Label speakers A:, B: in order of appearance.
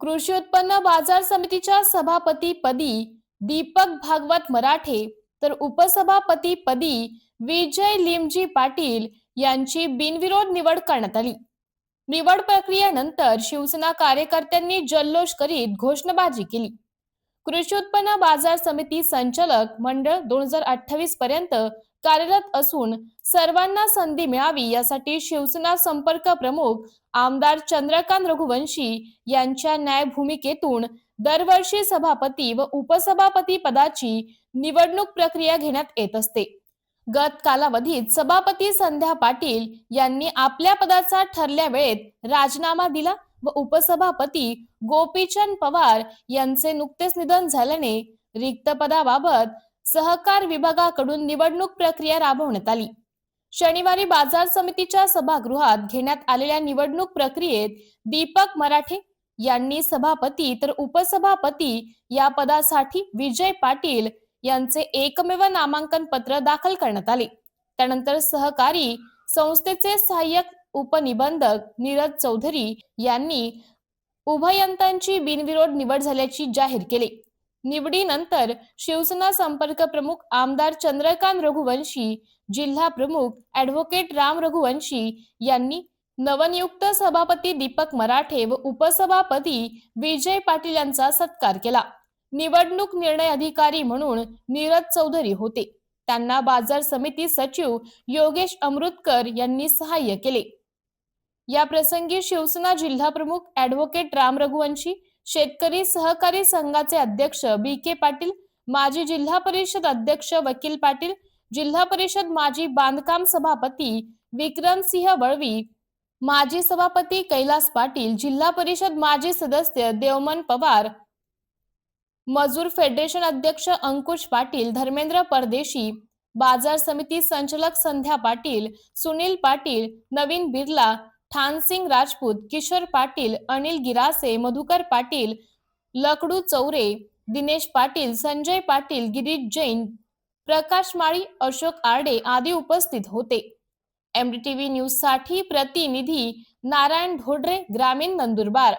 A: कृषी उत्पन्न बाजार समितीच्या सभापती पदी दीपक भागवत मराठे तर उपसभापती पदी विजय लिमजी पाटील यांची बिनविरोध निवड करण्यात आली. निवड प्रक्रियेनंतर शिवसेना कार्यकर्त्यांनी जल्लोष करीत घोषणाबाजी केली. कृषी उत्पन्न बाजार समिती संचालक मंडळ दोन हजार अठ्ठावीस पर्यंत कार्यरत असून सर्वांना संधी मिळावी यासाठी शिवसेना संपर्क प्रमुख आमदार चंद्रकांत रघुवंशी यांच्या न्याय भूमिकेतून दरवर्षी सभापती व उपसभापती पदाची निवडणूक प्रक्रिया घेण्यात येत असते. गत कालावधीत सभापती संध्या पाटील यांनी आपल्या पदाचा ठरल्या वेळेत राजीनामा दिला व उपसभापती गोपीचंद पवार यांचे नुकतेच निधन झाल्याने रिक्त पदाबाबत सहकार विभागाकडून निवडणूक प्रक्रिया राबवण्यात आली. शनिवारी बाजार समितीच्या सभागृहात घेण्यात आलेल्या निवडणूक प्रक्रियेत दीपक मराठे यांनी सभापती तर उपसभापती या पदासाठी विजय पाटील यांचे एकमेव नामांकन पत्र दाखल करण्यात आले. त्यानंतर सहकारी संस्थेचे सहाय्यक उपनिबंधक नीरज चौधरी यांनी उभयंतांची बिनविरोध निवड झाल्याची जाहीर केली. निवडीनंतर शिवसेना संपर्क प्रमुख आमदार चंद्रकांत रघुवंशी जिल्हा प्रमुख ऍडव्होकेट राम रघुवंशी यांनी नवनियुक्त सभापती दीपक मराठे व उपसभापती विजय पाटील यांचा सत्कार केला. निवडणूक निर्णय अधिकारी म्हणून नीरज चौधरी होते. त्यांना बाजार समिती सचिव योगेश अमृतकर यांनी सहाय्य केले. या प्रसंगी शिवसेना जिल्हा प्रमुख ऍडव्होकेट राम रघुवंशी शेतकरी सहकारी संघाचे अध्यक्ष बी के पाटील माजी जिल्हा परिषद अध्यक्ष वकील पाटील जिल्हा परिषद माजी बांधकाम सभापती विक्रमसिंह वळवी माजी सभापती कैलास पाटील जिल्हा परिषद माजी सदस्य देवमन पवार मजूर फेडरेशन अध्यक्ष अंकुश पाटील धर्मेंद्र परदेशी बाजार समिती संचालक संध्या पाटील सुनील पाटील नवीन बिर्ला ठानसिंग राजपूत किशोर पाटील अनिल गिरासे मधुकर पाटील लकडू चौरे दिनेश पाटील संजय पाटील गिरीश जैन प्रकाश माळी अशोक आरडे आदी उपस्थित होते. एमडीटीव्ही न्यूजसाठी प्रतिनिधी नारायण ढोडरे ग्रामीण नंदुरबार.